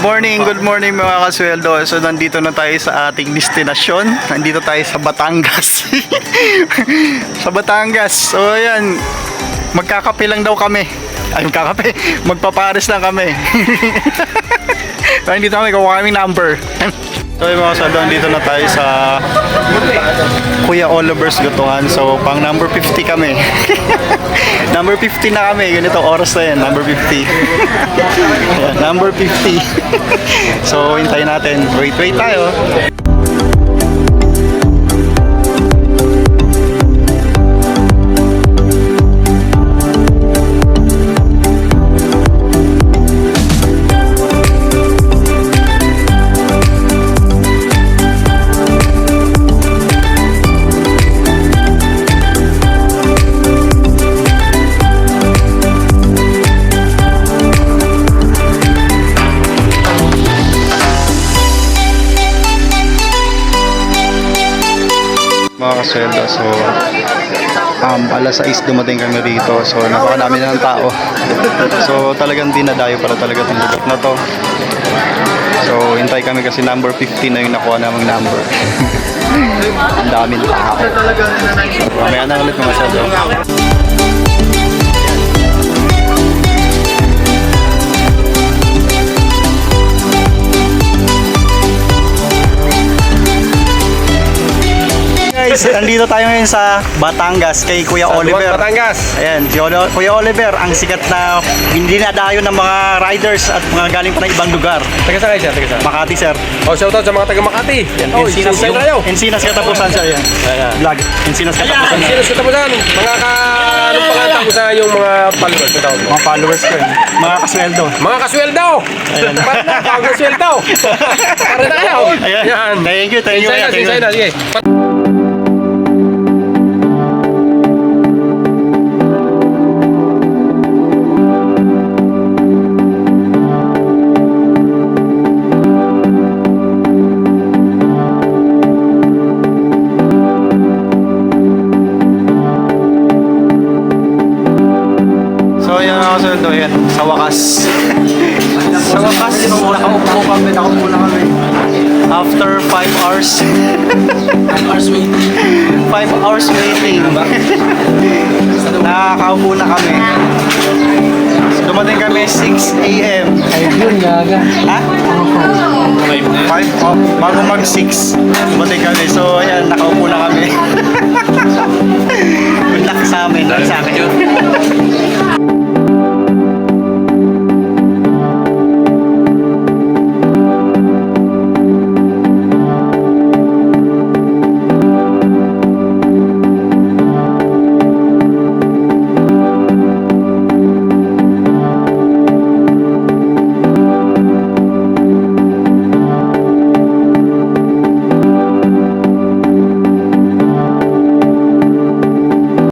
morning, good morning mga kasweldo. So nandito na tayo sa ating destinasyon. Nandito tayo sa Batangas. sa Batangas. So ayan, magkakape lang daw kami. Ay, magkakape. Magpapares lang kami. so dito kami, kukuha kami number. So yung mga kasweldo, nandito na tayo sa Kuya Oliver's Gutuhan. So pang number 50 kami. number 50 na kami. Ganito oras na yan, number 50. Ayan, number 50. so, hintayin natin. Wait, wait tayo. Mga kasweldo, so um, alas 6 dumating kami rito. So, napakarami na ng tao. So, talagang dinadayo para talaga itong lugar na to. So, hintay kami kasi number 15 na yung nakuha namang number. Ang daming tao. Mamaya na ulit mga kasweldo. Guys, nandito tayo ngayon sa Batangas kay Kuya Oliver. Batangas. Ayan, si Kuya Oliver, ang sikat na hindi nadayo ng mga riders at mga galing pa ng ibang lugar. Taga saan kayo siya? Taga saan? Makati, sir. Oh, shoutout sa mga taga Makati. Yan, Oh, Encinas, sino kayo? Encinas katapusan, sir. Yan. Ayan. Vlog. Encinas katapusan. Sino sa tapusan? Mga ka... Anong pangalan ko sa yung mga followers sa mo? Mga followers ko yun. Mga kasweldo. Mga kasweldo! Ayan. Para na, tawag na sweldo! Para tayo! Ayan. Yan. Thank you, thank you. Sinsay na, thank you. sinsay na, sige. So yan, sa wakas. sa wakas, nakaupo kami, nakaupo na kami. After 5 hours. 5 hours waiting. 5 hours waiting. Nakakaupo na kami. Dumating kami 6 a.m. Ay, Ayun, gaga. Ha? 5 na. 5 oh, bago mag 6. Dumating kami. So, ayan, nakaupo na kami. Good luck sa amin. Good luck sa akin.